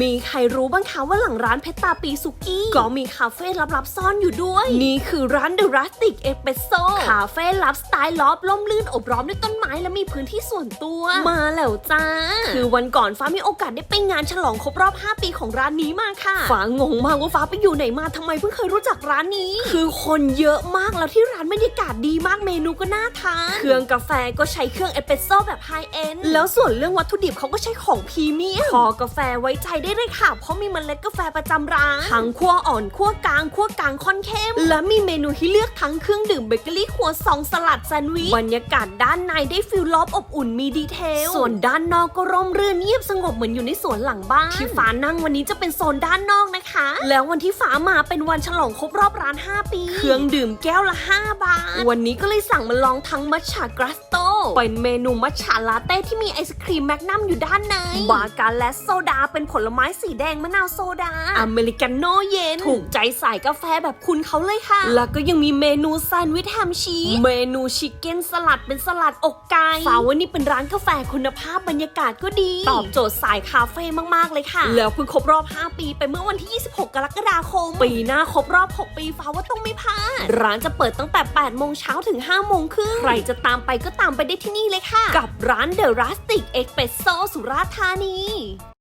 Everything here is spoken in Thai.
มีใครรู้บ้างคะว่าหลังร้านเพชรตาปีสุกี้ ก็มีคาเฟ่ลับๆซ่อนอยู่ด้วย นี่คือร้าน The Rustic Espresso คาเฟ่ลับสไตล์ลอฟล่มลื่นอบร้อมด้วยต้นไม้และมีพื้นที่ส่วนตัว มาแล้วจ้า คือวันก่อนฟ้ามีโอกาสได้ไปงานฉลองครบรอบ 5 ปีของร้านนี้มาค่ะ ฟ้างงมากว่าฟ้าไปอยู่ไหนมาทำไมเพิ่งเคยรู้จักร้านนี้ คือคนเยอะมากแล้วที่ร้านบรรยากาศดีมากเมนูก็น่าทานเครื่องกาแฟก็ใช้เครื่องเอสเปรสโซแบบไฮเอนด์แล้วส่วนเรื่องวัตถุดิบเขาก็ใช้ของพรีเมียมคอกาแฟไว้ใจได้เลยค่ะ เพราะมีเมล็ดกาแฟประจำร้านทั้งขั้วอ่อนขั้วกลางขั้วกลางค่อนเข้ม และมีเมนูให้เลือกทั้งเครื่องดื่มเบเกอรี่ครัวซองสลัดแซนด์วิชบรรยากาศด้านในได้ฟิลลอบอบอุ่นมีดีเทล ส่วนด้านนอกก็ร่มรื่นเงียบสงบเหมือนอยู่ในสวนหลังบ้านที่ฟ้านั่งวันนี้จะเป็นโซนด้านนอกนะคะ แล้ววันที่ฟ้ามาเป็นวันฉลองครบรอบร้าน 5 ปี เครื่องดื่มแก้วละ 5 บาท วันนี้ก็เลยสั่งมาลองทั้งมัทฉะกราสโต เป็นเมนูมัทฉะลาเต้ที่มีไอศครีมแมกนัมอยู่ด้านใน บาการและโซดาเป็นผลไม้สีแดงมะนาวโซดา อเมริกาโน่เย็น ถูกใจสายกาแฟแบบคุณเขาเลยค่ะ แล้วก็ยังมีเมนูแซนด์วิชแฮมชีส เมนูชิคเก้นสลัดเป็นสลัดอกไก่ฝาว่านี่เป็นร้านกาแฟคุณภาพบรรยากาศก็ดี ตอบโจทย์สายคาเฟ่มากๆเลยค่ะ แล้วเพิ่งครบรอบ 5 ปีไปเมื่อวันที่ 26 กรกฎาคม ปีหน้าครบรอบ 6 ปีฟ้าว่าต้องไม่พลาด ร้านจะเปิดตั้งแต่ 8 โมงเช้าถึง 5 โมงครึ่ง ใครจะตามไปก็ตามไปได้ที่นี่เลยค่ะ กับร้าน The Rustic Espresso สุราษฎร์ธานี